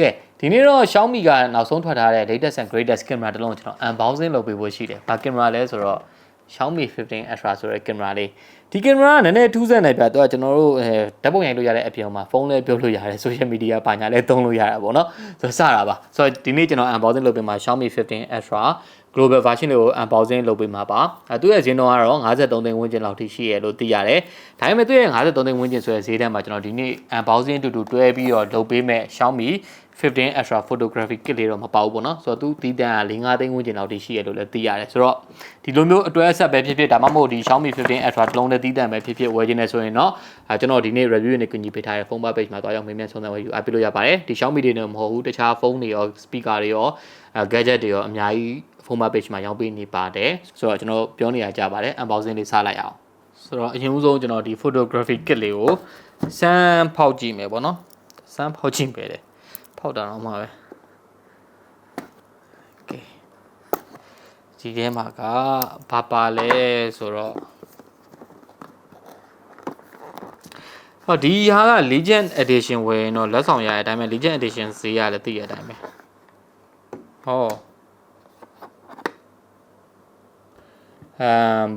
ကဲဒီနေ့တော့ Xiaomi ကနောက်ဆုံးထွက်ထားတဲ့ latest and greatest camera တစ်လုံးကိုကျွန်တော် unboxing လုပ်ပေးဖို့ရှိတယ်။ဘာ camera လဲဆိုတော့ Xiaomi 15 Ultra ဆိုတဲ့ camera လေးဒီ camera ကနည်းနည်းထူးဆန်းတယ်ပြတော့ကျွန်တော်တို့အဲဓာတ်ပုံရိုက်လို့ရတဲ့အပြင်မှာဖုန်းလည်းပြုတ်လို့ရတယ် social media ပါညာလည်းသုံးလို့ရတာပေါ့နော်ဆိုတော့စတာပါဆိုတော့ဒီနေ့ကျွန်တော် unboxing လုပ်ပေးမှာ Xiaomi 15 Ultra global version တွေကို unboxing လုပ်ပေးမှာပါအဲသူ့ရဲ့ဈေးနှုန်းကတော့53သိန်းဝန်းကျင်လောက်ထိရှိရလို့သိရတယ်ဒါပေမဲ့သူ့ရဲ့53သိန်းဝန်းကျင်ဆိုတဲ့ဈေးတန်းမှာကျွန်တော်ဒီနေ့ unboxing တူတူတွဲပြီးတော့လုပ်ပေးမဲ့ Xiaomi 15 extra photographic kit လေးတော့မပါဘူးပေါ့နော်ဆိုတော့သူတီးတန်းက၄5သိန်းဝန်းကျင်လောက်တိရှိရလို့လည်းသိရတယ်ဆိုတော့ဒီလိုမျိုးအတွဲဆက်ပဲဖြစ်ဖြစ်ဒါမှမဟုတ်ဒီ Xiaomi 15 extra တစ်လုံးနဲ့တီးတန်းပဲဖြစ်ဖြစ်ဝယ်ခြင်းနဲ့ဆိုရင်တော့အဲကျွန်တော်ဒီနေ့ review နဲ့ကိုညီပေးထားတဲ့ phone bar page မှာတွားရောက်မေးမြန်းဆုံးသပ်ဝယ်ယူအပ်လို့ရပါတယ်ဒီ Xiaomi တွေနဲ့မဟုတ်ဘူးတခြား phone တွေရော speaker တွေရော gadget တွေရောအများကြီး phone bar page မှာရောင်းပေးနေပါတယ်ဆိုတော့ကျွန်တော်ပြောနေရကြပါတယ် unboxing လေးစလိုက်အောင်ဆိုတော့အရင်ဆုံးကျွန်တော်ဒီ photographic kit လေးကိုစမ်းဖောက်ကြည့်မယ်ပေါ့နော်စမ်းဖောက်ကြည့်မယ်တဲ့ ဖောက်တာတော့မှာပဲကဲဒီထဲမှာကဘာပါလဲဆိုတော့ဟောဒီဟာက Legend Edition ဝယ်ရင်တော့လက်ဆောင်ရတဲ့အတိုင်းပဲ Legend Edition ဈေးရလည်းသိရတဲ့အတိုင်းပဲဟောအမ်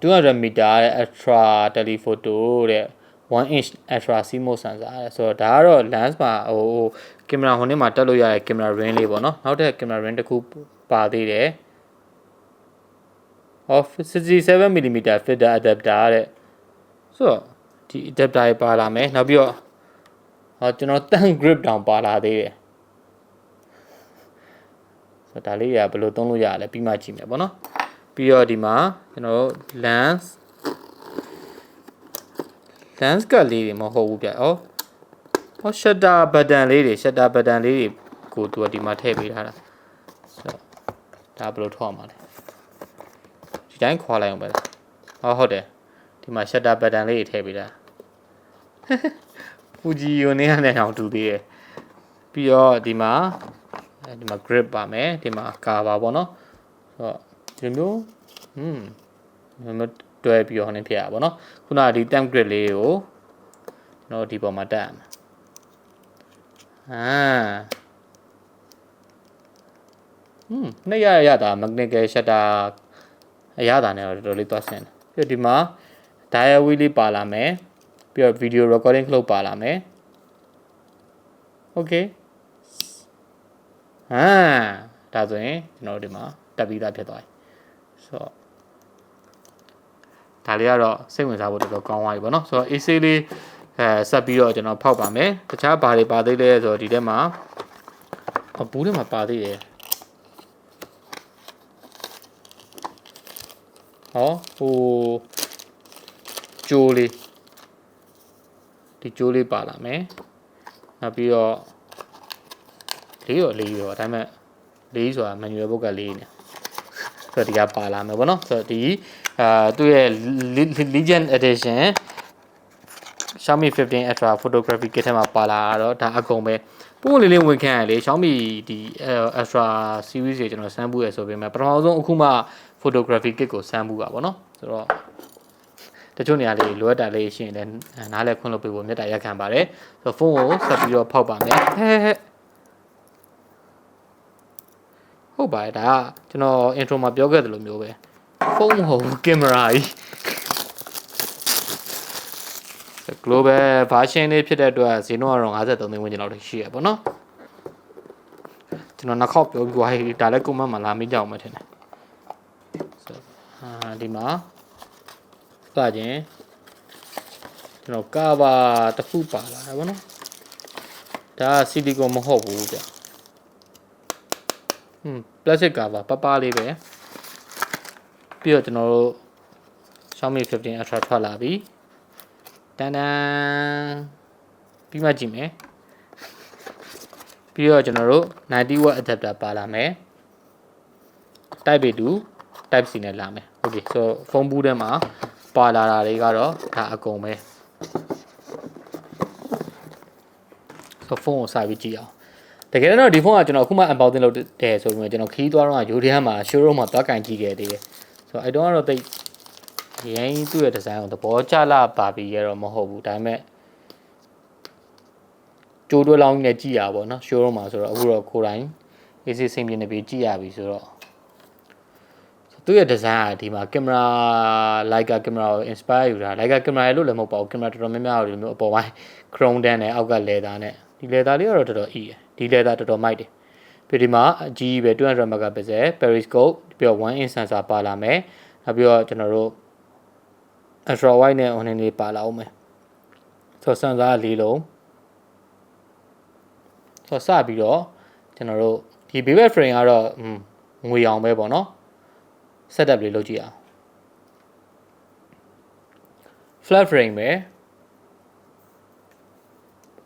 200 meter တဲ့ extra telephoto တဲ့1 inch extra CMOS sensor တဲ့ဆိုတော့ဒါကတော့ lens မှာဟို ကင်မရာဟိုနေ့မှာတက်လို့ရတဲ့ကင်မရာ ring လေးပေါ့နော်နောက်ထပ်ကင်မရာ ring တစ်ခုပါသေးတယ် of 67 mm filter adapter တဲ့ဆိုတော့ဒီ adapter တွေပါလာမယ်နောက်ပြီးတော့ဟောကျွန်တော်တန် grip တောင်ပါလာသေးတယ်ဆိုတော့ဒါလေးရဘယ်လိုသုံးလို့ရလဲပြီးမှကြည့်မယ်ပေါ့နော်ပြီးတော့ဒီမှာကျွန်တော်တို့ lens lens ကလေးတွေမဟုတ်ဘူးဗျ။ဩ ဟော shutter button လေးတွေ shutter button လေးတွေကိုသူကဒီမှာထည့်ပေးထားတာဆိုတော့ဒါဘယ်လိုထောက်အောင်ပါလဲဒီတိုင်းခွာလိုက်အောင်ပဲဟောဟုတ်တယ်ဒီမှာ shutter button လေးတွေထည့်ပေးတာဖူဂျီယိုနေရတဲ့အောင်တူသေးတယ်ပြီးတော့ဒီမှာဒီမှာ grip ပါမယ်ဒီမှာ cover ပေါ့နော်ဆိုတော့ဒီလိုမျိုးอืมဒီလိုတွဲပြီးတော့ဟိုနေဖြစ်ရပါပေါ့နော်ခုနကဒီ temp grip လေးကိုကျွန်တော်ဒီပေါ်မှာတက်ရမှာ အာဟွန်းနှစ်ရရတာ mechanical shutter အရသာနဲ့တော့တော်တော်လေးသွားဆင်းတယ်ပြီးတော့ဒီမှာ dial wheel လေးပါလာမယ်ပြီးတော့ video recording လုပ်ပါလာမယ် okay အာဒါဆိုရင်ကျွန်တော်တို့ဒီမှာတက်ပြီးသားဖြစ်သွားပြီဆိုတော့ဒါလေးကတော့စိတ်ဝင်စားဖို့တော်တော်ကောင်းသွားပြီပေါ့နော်ဆိုတော့ AC လေး အဲဆက်ပြီးတော့ကျွန်တော်ဖောက်ပါမယ်တခြားဘာတွေပါသေးလဲဆိုတော့ဒီထဲမှာအဘူးထဲမှာပါသေးတယ်ဟောဟိုကြိုးလေးဒီကြိုးလေးပါလာမယ်နောက်ပြီးတော့လေးရောလေးရောဒါပေမဲ့လေးဆိုတာ manual ဘုတ်ကလေးနေဆိုတော့ဒီကပါလာမယ်ပေါ့နော်ဆိုတော့ဒီအာသူ့ရဲ့ Legend Edition Xiaomi 15 Ultra photography kit ထဲမှာပါလာတော့ဒါအကုန်ပဲပုံလေးလေးဝင်ခံရလေ Xiaomi ဒီ Ultra series တွေကျွန်တော်စမ်းဘူးရဆိုပေမဲ့ပထမဆုံးအခုမှ photography kit ကိုစမ်းဘူးပါဗောနော်ဆိုတော့တချို့နေရာလေးလိုအပ်တာလေးရှိရင်လည်းနားလဲခွင့်လုပ်ပေးဖို့မြတ်တာရက်ခံပါတယ်ဆိုတော့ဖုန်းကိုဆက်ပြီးတော့ဖောက်ပါမယ်ဟဲဟဲဟုတ်ပါတယ်ဒါကကျွန်တော် intro မှာပြောခဲ့သလိုမျိုးပဲဖုန်းမဟုတ်ဘူးကင်မရာကြီး global version လေးဖြစ်တဲ့အတွက်ဈေးနှုန်းကတော့53သိန်းဝန်းကျင်လောက်ရှိရပေါ့နော်ကျွန်တော်နောက်ခေါက်ပြောပြီးသွားပြီဒါလည်း comment မှာလာမေးကြအောင်မထင်တယ်အာဒီမှာစခြင်းကျွန်တော်ကာဘာတစ်ခုပါလာတယ်ဗောနော်ဒါဆီလီကွန်မဟုတ်ဘူးကြာဟွန်းပလတ်စတစ်ကာဘာပပလေးပဲပြီးတော့ကျွန်တော်တို့ Xiaomi 15 Ultra ထွက်လာပြီ တန်တန်ပြီးမှကြည့်မယ်ပြီးတော့ကျွန်တော်တို့90 watt adapter ပါလာမယ် type A to type C နဲ့လာမယ် okay ဆိုတော့ဖုန်းဘူးထဲမှာပါလာတာတွေကတော့ဒါအကုန်ပဲဆိုဖုန်းကိုစာပြီးကြည့်အောင်တကယ်တော့ဒီဖုန်းကကျွန်တော်အခုမှ unboxing လုပ်တယ်ဆိုပြီးကျွန်တော်ခီးသွားတော့ရိုးထဲမှာ showroom မှာသွားကင်ကြည့်ခဲ့သေးတယ်ဆိုတော့အဲ့တော့တော့တိတ် ရင်းသူ့ရဲ့ဒီဇိုင်းကိုသဘောကျလာပါပြီရတော့မဟုတ်ဘူးဒါပေမဲ့ ကြိုးတွဲလောင်းကြီးနဲ့ကြည့်ရပါဘောเนาะ showroom မှာဆိုတော့အခုတော့ကိုယ်တိုင်အေးစစ်စိမ့်ပြနေပြီးကြည့်ရပြီဆိုတော့သူ့ရဲ့ design ကဒီမှာ camera Leica camera ကို inspire ယူတာ Leica camera ရဲ့လို့လည်းမဟုတ်ပါဘူး camera တော်တော်များများကိုဒီလိုမျိုးအပေါ်ပိုင်း chrome တန်းနဲ့အောက်က leather နဲ့ဒီ leather လေးကတော့တော်တော်အီးတယ်ဒီ leather တော်တော်မိုက်တယ်ပြီးဒီမှာအကြီးပဲ200 megapixel periscope ပြီးတော့1 inch sensor ပါလာမယ်နောက်ပြီးတော့ကျွန်တော်တို့ ultra wide နဲ့ on နေပါလာအောင်မယ်ဆိုတော့ sensor လေးလုံးဆိုတော့စပြီးတော့ကျွန်တော်တို့ဒီ bevel frame ကတော့ငွေအောင်ပဲပေါ့နော် setup လေးလုပ်ကြည့်အောင် flat frame ပဲ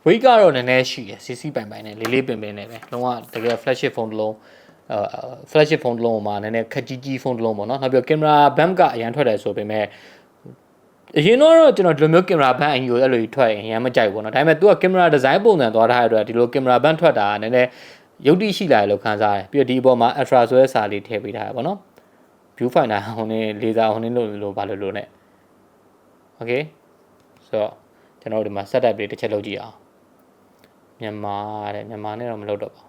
weight ကတော့နည်းနည်းရှိတယ် CC ပိုင်ပိုင်နဲ့လေးလေးပင်ပင်နဲ့ပဲလုံးဝတကယ် flagship phone တစ်လုံးအာ flagship phone တစ်လုံးမှာနည်းနည်းခက်ကြီးကြီး phone တစ်လုံးပေါ့နော်နောက်ပြီး camera bump ကအရန်ထွက်တယ်ဆိုပေမဲ့ အရင်တော့ကျွန်တော်ဒီလိုမျိုးကင်မရာဘန်အင်ကိုအဲ့လိုထွက်ရင်ရမ်းမကြိုက်ဘူးเนาะဒါပေမဲ့ तू ကကင်မရာဒီဇိုင်းပုံစံသွားထားတဲ့အတွက်ဒီလိုကင်မရာဘန်ထွက်တာကနည်းနည်းရုပ်တိရှိလာတယ်လို့ခံစားရတယ်ပြီးတော့ဒီအပေါ်မှာ ultra ဆိုတဲ့စာလေးထည့်ပေးထားတယ်ပေါ့နော် view finder ဟိုနေလေဆာဟိုနေလို့လို့ဘာလို့လို့ ਨੇ okay ဆိုတော့ကျွန်တော်တို့ဒီမှာ setup လေးတစ်ချက်လုပ်ကြည့်အောင်မြန်မာတဲ့မြန်မာနဲ့တော့မလုပ်တော့ပါ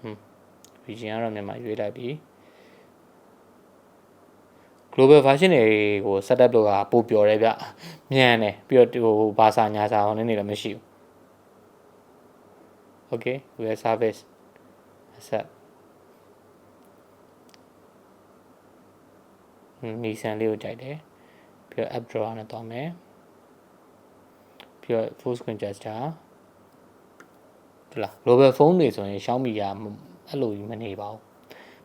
ဟွန်း region ကတော့မြန်မာရွေးလိုက်ပြီ global version တွေကို setup လုပ်တာပိုပျော်တယ်ဗျမြန်တယ်ပြီးတော့ဟိုဘာသာညာစာဟိုနေနေလည်းမရှိဘူး okay we have service accept နီဆန်လေးကိုကြိုက်တယ်ပြီးတော့ app drawer နဲ့တော့မယ်ပြီးတော့ full screen gesture ဒီလား global phone တွေဆိုရင် Xiaomi ကအဲ့လိုကြီးမနေပါဘူး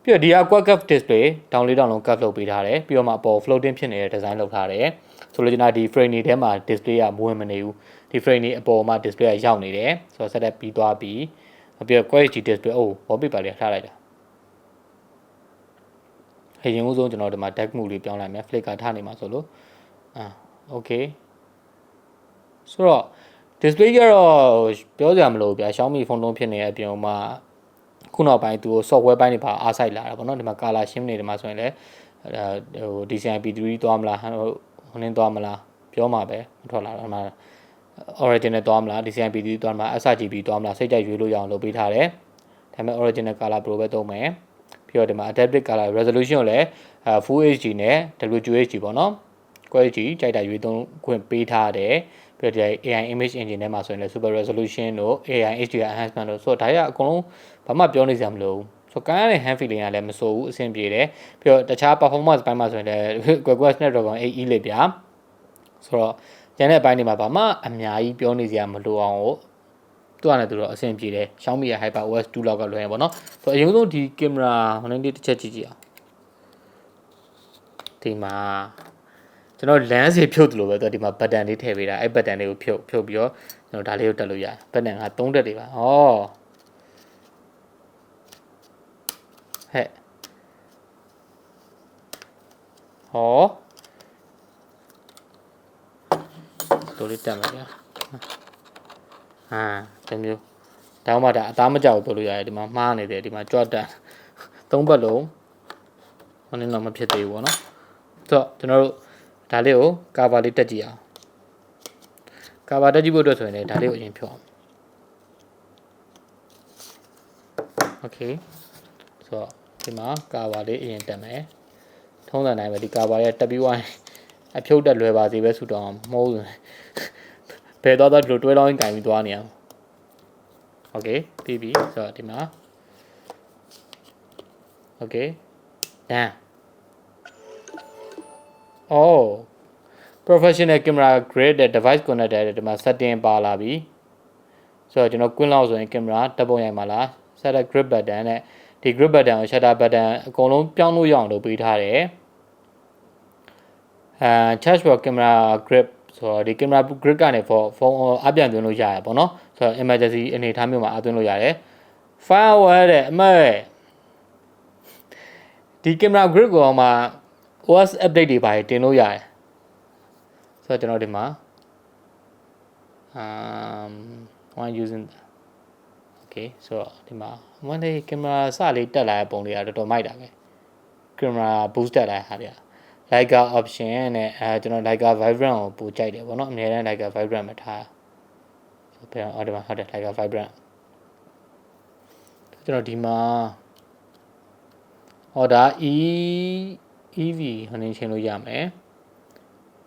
ပြီးတော့ဒီက quad curve display တောင်လေးတောင်လုံး curve လုပ်ပေးထားတယ်ပြီးတော့မှအပေါ် floating ဖြစ်နေတဲ့ design လုပ်ထားတယ်ဆိုလိုချင်တာဒီ frame တွေထဲမှာ display ကမဝင်မနေဘူးဒီ frame တွေအပေါ်မှာ display ကရောက်နေတယ်ဆိုတော့ setup ပြီးသွားပြီပြီးတော့ quality display အိုး wallpaper လေးထားလိုက်တာဟဲ့ရင်ဦးဆုံးကျွန်တော်ဒီမှာ deck mode လေးပြောင်းလိုက်မယ် flicker ထားနေမှာဆိုလို့အာ okay ဆိုတော့ display ကတော့ပြောစရာမလိုဘူးဗျာ Xiaomi ဖုန်းလုံးဖြစ်နေတဲ့အပြင်မှာ ခုနောက်ပိုင်းသူ software ပိုင်းတွေပါအားဆိုင်လာတာပေါ့နော်ဒီမှာ color shim တွေဒီမှာဆိုရင်လည်းဟို DCI P3 သွားမလားဟိုဟိုနင်းသွားမလားပြောမှာပဲမထွက်လာတော့မှာ original သွားမလား DCI P3 သွားမလား sRGB သွားမလားစိတ်ကြိုက်ရွေးလို့ရအောင်လုပ်ပေးထားတယ်ဒါပေမဲ့ original color pro ပဲသုံးမယ်ပြီးတော့ဒီမှာ adaptive color resolution ကိုလည်း full HD နဲ့ WQHD ပေါ့နော် quality ကြိုက်တာရွေးသုံးခွင့်ပေးထားတယ်ပြီးတော့ဒီ AI image engine ထဲမှာဆိုရင်လည်း super resolution တို့ AI HDR enhancement တို့ဆိုတော့ဒါရအကုန်လုံးဘာမှပြောနေစရာမလိုဘူးဆိုကန်းရတဲ့ hand feeling ကလည်းမစိုးဘူးအဆင်ပြေတယ်ပြီးတော့တခြား performance ဘိုင်းမှာဆိုရင်လည်း Qualcomm Snapdragon 8E လေးဗျာဆိုတော့ကျန်တဲ့အပိုင်းတွေမှာဘာမှအများကြီးပြောနေစရာမလိုအောင်ကိုသူကလည်းသူတော့အဆင်ပြေတယ် Xiaomi ရဲ့ HyperOS 2လောက်ကလွှဲရပါတော့ဆိုတော့အရင်ဆုံးဒီကင်မရာဟိုနေ့တစ်ချက်ကြည့်ကြည့်အောင်ဒီမှာ ကျွန်တော်လမ်းစီဖြုတ်တယ်လို့ပဲသူဒီမှာဘတ်တန်လေးထည့်ပေးတာအဲ့ဘတ်တန်လေးကိုဖြုတ်ဖြုတ်ပြီးတော့ကျွန်တော်ဒါလေးကိုတက်လို့ရတယ်ဘတ်တန်က3တက်တွေပါဩဟဲ့ဟောတို့လေးတက်မယ်ဗျာဟာတမျိုးတောင်းမှဒါအသားမကြောက်ပြောလို့ရတယ်ဒီမှာမှားနေတယ်ဒီမှာကြွတ်တန်သုံးဘက်လုံးဟိုနေ့တော့မဖြစ်သေးဘူးပေါ့နော်ဆိုတော့ကျွန်တော်တို့ ဒါလေးကို cover လေးတက်ကြည့်အောင် cover တက်ကြည့်ဖို့အတွက်ဆိုရင်လည်းဒါလေးကိုအရင်ဖြုတ်အောင် okay ဆိုတော့ဒီမှာ cover လေးအရင်တက်မယ်ထုံးစံတိုင်းပဲဒီ cover ရဲ့တက်ပြီးဝိုင်းအဖြုတ်တက်လွယ်ပါစေပဲဆူတောင်းမဟုတ်ဘူးဘယ်တော့တော့ဒီလိုတွဲလောင်းကင်ပြီးသွားနေအောင် okay ပြီးပြီဆိုတော့ဒီမှာ okay done oh professional camera grade တဲ့ device connector တဲ့ဒီမှာ setting ပါလာပြီဆိုတော့ကျွန်တော် queen လောက်ဆိုရင် camera တပ်ပုံရိုက်မှာလား shutter grip button နဲ့ဒီ grip button ကို shutter button အကုန်လုံးပြောင်းလို့ရအောင်လုပ်ပေးထားတယ်အဲ charge for camera grip ဆိုတော့ဒီ camera grip ကနေဖုန်းဖုန်းအပြန်သွင်းလို့ရတယ်ပေါ့နော်ဆိုတော့ emergency အနေထားမျိုးမှာအသွင်းလို့ရတယ် firewall တဲ့အမေဒီ camera grip ကိုမှ OS update တွေပါတင်လို့ရတယ်ဆိုတော့ကျွန်တော်ဒီမှာ um one using okay ဆိုတော့ဒီမှာ one day camera စလေးတက်လာတဲ့ပုံလေးကတော်တော်မိုက်တာပဲ camera boost တက်လာတဲ့ဟာတွေက Leica option နဲ့အဲကျွန်တော် Leica vibrant ကိုပိုကြိုက်တယ်ဗောနော်အများအား Leica vibrant မှာထားဆိုပြန်အော်ဒီမှာဟုတ်တယ် Leica vibrant ကျွန်တော်ဒီမှာဟောဒါ E EV ဟိုနေချင်းလို့ရမယ်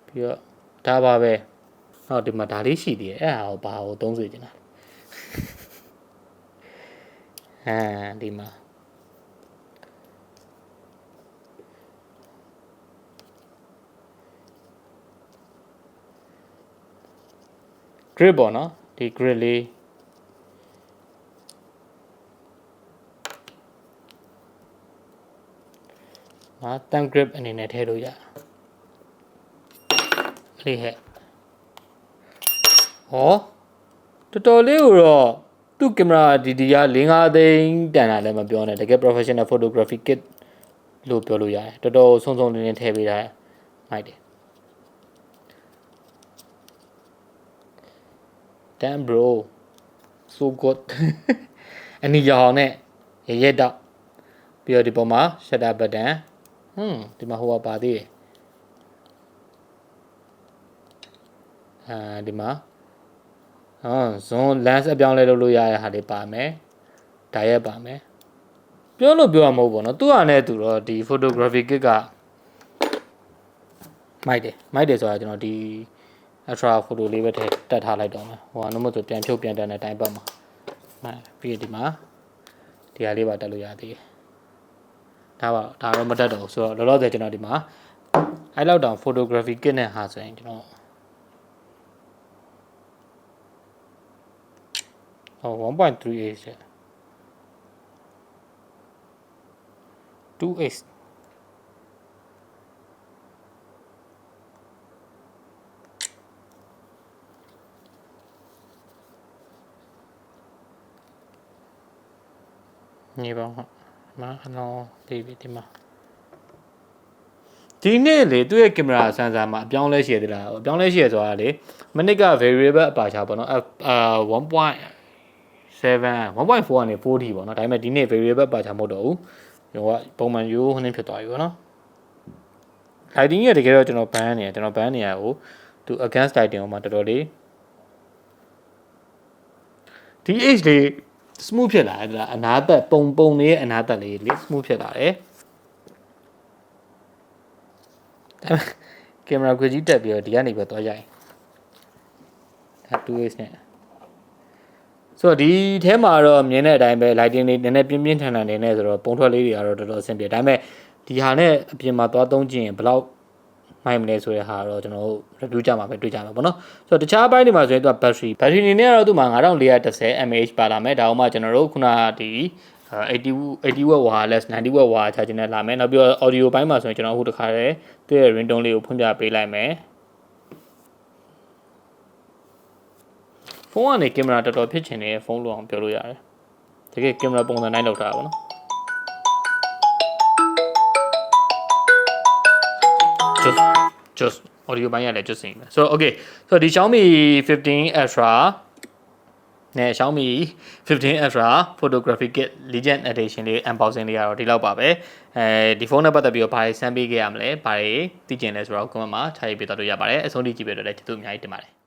ပြီးတော့ဒါပါပဲဟောဒီမှာဒါလေးရှိသေးတယ်အဲ့ဟာကိုဘာကိုသုံးဆွေချင်တာဟမ်ဒီမှာ grid ပေါ့နော်ဒီ grid လေး ငါ thumb grip အနေနဲ့ထည့်လို့ရလေးဟဲ့ဟောတော်တော်လေးကိုတော့သူ့ကင်မရာဒီဒီက၄၅သိန်းတန်တာလည်းမပြောနဲ့တကယ် professional photography kit လို့ပြောလို့ရတယ်တော်တော်ဆုံးဆုံးလင်းလင်းထည့်ပေးတာမိုက်တယ် damn bro so good အနီရောင်နဲ့ရရက်တော့ပြီးတော့ဒီပေါ်မှာ shutter button ဟွ န်းဒီမှာဟိုကပါသေးတယ်အာဒီမှာဟော zone lens အပြောင်းလဲလုပ်လို့ရတဲ့ဟာလေးပါမယ်ဒါရက်ပါမယ်ပြောလို့ပြောရမဟုတ်ဘောနော်သူ့ဟာနဲ့သူတော့ဒီ photography kit ကမိုက်တယ်မိုက်တယ်ဆိုတာကျွန်တော်ဒီ ultra photo လေးပဲထည့်တက်ထားလိုက်တော့မယ်ဟိုကနမဆိုပြန်ဖြုတ်ပြန်တက်တဲ့တိုင်ပတ်မှာမှပြီးဒီမှာဒီဟာလေးပါတက်လို့ရသေးတယ် ဒါပါဒါတော့မတက်တော့ဘူးဆိုတော့လောလောဆယ်ကျွန်တော်ဒီမှာအဲ့လောက်တောင် photography kit နဲ့ဟာဆိုရင်ကျွန်တော်ဟော1.38ချက် 2x ညီပါဟုတ် မအလောပြီးပြီဒီမှာဒီနေ့လေသူ့ရဲ့ကင်မရာဆန်ဆာမှာအပြောင်းလဲရှိရသေးလားအပြောင်းလဲရှိရဆိုတာလေမိနစ်က variable အပါချာပေါ့နော်အာ1.7 1.4ကနေ4ထိပေါ့နော်ဒါပေမဲ့ဒီနေ့ variable အပါချာမဟုတ်တော့ဘူးဟိုကပုံမှန်ရိုးဟင်းဖြစ်သွားပြီပေါ့နော် lighting ကတကယ်တော့ကျွန်တော် ban နေတယ်ကျွန်တော် ban နေရဟိုသူ against lighting ဟိုမှာတော်တော်လေးဒီ age လေး smooth ဖြစ်လာတယ်အနာသက်ပုံပုံလေးအနာသက်လေးလေ smooth ဖြစ်လာတယ်ဒါကင်မရာခွေကြီးတက်ပြီးတော့ဒီကနေပဲသွားရိုက်ဒါ 2x နဲ့ဆိုတော့ဒီထဲမှာတော့မြင်တဲ့အတိုင်းပဲ lighting လေးနည်းနည်းပြင်းပြင်းထန်ထန်နေနေဆိုတော့ပုံထွက်လေးတွေကတော့တော်တော်အဆင်ပြေဒါပေမဲ့ဒီဟာနဲ့အပြင်မှာသွားသုံးကြည့်ရင်ဘယ်လောက် မိုက်မလဲဆိုတဲ့ဟာတော့ကျွန်တော်တို့ review ကြမှာပဲတွေ့ကြမှာပေါ့နော်ဆိုတော့တခြားဘိုင်းတွေမှာဆိုရင်သူက battery battery အနေနဲ့ကတော့သူ့မှာ9410 mAh ပါလာမယ်ဒါအောင်မှကျွန်တော်တို့ခုနဒီ80 80 watt wireless 90 watt wire charging နဲ့လာမယ်နောက်ပြီးတော့ audio ဘိုင်းမှာဆိုရင်ကျွန်တော်အခုတခါတည်းသူ့ရဲ့ ringtone လေးကိုဖွင့်ပြပေးလိုက်မယ်ဖုန်းကနေကင်မရာတော်တော်ဖြစ်ချင်နေတဲ့ဖုန်းလို့အောင်ပြောလို့ရတယ်တကယ်ကင်မရာပုံစံတိုင်းလောက်ထားတာပေါ့နော် just just audio ဘိုင်းရလဲ just နေမယ်ဆိုတော့ okay ဆိုတော့ဒီ Xiaomi 15 Ultra နဲ့ Xiaomi 15 Ultra photography kit legend edition လေး unboxing လေးကတော့ဒီလောက်ပါပဲအဲဒီဖုန်းနဲ့ပတ်သက်ပြီးတော့ဘာတွေစမ်းပေးခဲ့ရမလဲဘာတွေသိကျင်လဲဆိုတော့ comment မှာခြားရေးပေးတော့ရပါတယ်အဆုံးထိကြည့်ပေးတော့လည်းကျေးဇူးအများကြီးတင်ပါတယ်